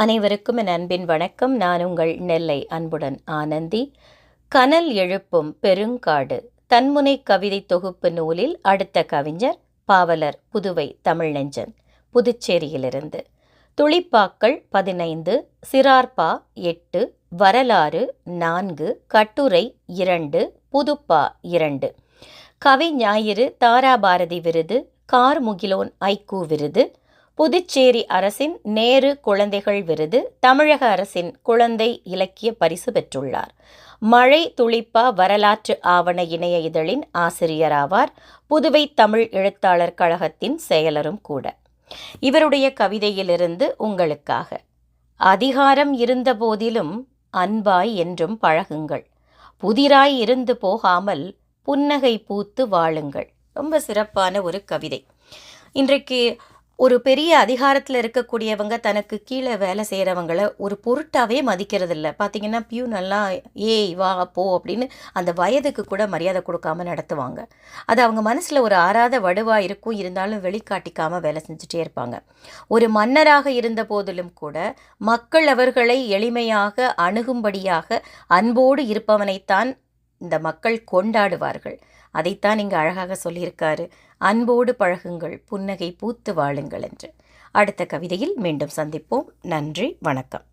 அனைவருக்கும் என் அன்பின் வணக்கம். நான் உங்கள் நெல்லை அன்புடன் ஆனந்தி. கனல் எழுப்பும் பெருங்காடு. தன்முனை கவிதை தொகுப்பு நூலில் அடுத்த கவிஞர் பாவலர் புதுவை தமிழ்நெஞ்சன் புதுச்சேரியிலிருந்து. துளிப்பாக்கள் பதினைந்து சிறார்பா எட்டு வரலாறு நான்கு கட்டுரை இரண்டு புதுப்பா இரண்டு. கவி ஞாயிறு தாராபாரதி விருது கார்முகிலோன் ஐக்கூ விருது புதுச்சேரி அரசின் நேரு குழந்தைகள் விருது தமிழக அரசின் குழந்தை இலக்கிய பரிசு பெற்றுள்ளார். மழை துளிப்பா வரலாற்று ஆவண இணைய இதழின் ஆசிரியராவார் புதுவை தமிழ் எழுத்தாளர் கழகத்தின் செயலரும் கூட. இவருடைய கவிதையிலிருந்து உங்களுக்காக. அதிகாரம் இருந்த போதிலும் அன்பாய் என்றும் பழகுங்கள். புதிராய் இருந்து போகாமல் புன்னகை பூத்து வாழுங்கள். ரொம்ப சிறப்பான ஒரு கவிதை. இன்றைக்கு ஒரு பெரிய அதிகாரத்தில் இருக்கக்கூடியவங்க தனக்கு கீழே வேலை செய்கிறவங்கள ஒரு பொருட்டாவே மதிக்கிறது இல்லை பார்த்தீங்கன்னா நல்லா ஏய் வா போ அப்படின்னு அந்த வயதுக்கு கூட மரியாதை கொடுக்காம நடத்துவாங்க. அது அவங்க மனசில் ஒரு ஆறாத வடுவாக இருக்கும். இருந்தாலும் வெளிக்காட்டிக்காமல் வேலை செஞ்சுட்டே இருப்பாங்க. ஒரு மன்னராக இருந்த போதிலும் கூட மக்கள் அவர்களை எளிமையாக அணுகும்படியாக அன்போடு இருப்பவனைத்தான் இந்த மக்கள் கொண்டாடுவார்கள். அதைத்தான் இங்கு அழகாக சொல்லியிருக்காரு அன்போடு பழகுங்கள் புன்னகை பூத்து வாழுங்கள் என்று. அடுத்த கவிதையில் மீண்டும் சந்திப்போம். நன்றி வணக்கம்.